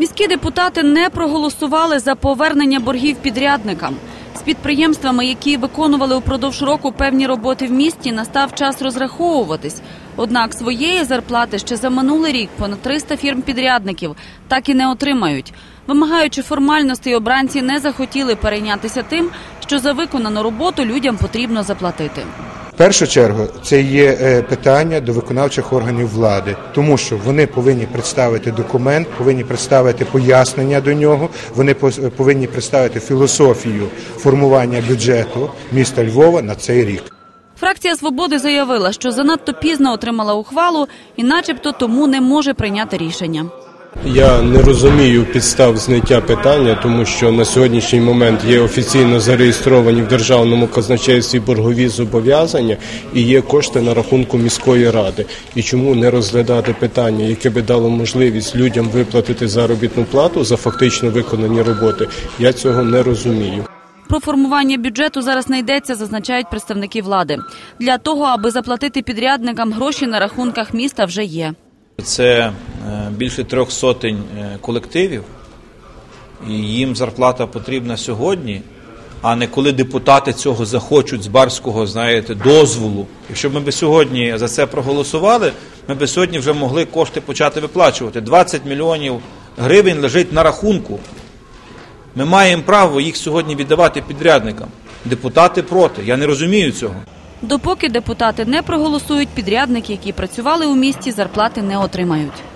Міські депутати не проголосували за повернення боргів підрядникам. З підприємствами, які виконували упродовж року певні роботи в місті, настав час розраховуватись. Однак своєї зарплати ще за минулий рік понад 300 фірм-підрядників так і не отримають. Вимагаючи формальностей, обранці не захотіли перейнятися тим, що за виконану роботу людям потрібно заплатити. Першу чергу це є е, питання до виконавчих органів влади, тому що вони повинні представити документ, повинні представити пояснення до нього, вони повинні представити філософію формування бюджету міста Львова на цей рік. Фракція свободи заявила, що занадто пізно отримала ухвалу і, начебто, тому не може прийняти рішення. Я не розумію підстав зняття питання, тому що на сьогоднішній момент є офіційно зареєстровані в державному казначействі боргові зобов'язання і є кошти на рахунку міської ради. І чому не розглядати питання, яке би дало можливість людям виплатити заробітну плату за фактично виконані роботи? Я цього не розумію. Про формування бюджету зараз не йдеться, зазначають представники влади. Для того, аби заплатити підрядникам, гроші на рахунках міста вже є. Це е, більше трьох сотень е, колективів, і їм зарплата потрібна сьогодні, а не коли депутати цього захочуть з барського, знаєте, дозволу. Якщо б ми б сьогодні за це проголосували, ми б сьогодні вже могли кошти почати виплачувати. 20 мільйонів гривень лежить на рахунку. Ми маємо право їх сьогодні віддавати підрядникам. Депутати проти. Я не розумію цього. Допоки депутати не проголосують, підрядники, які працювали у місті, зарплати не отримають.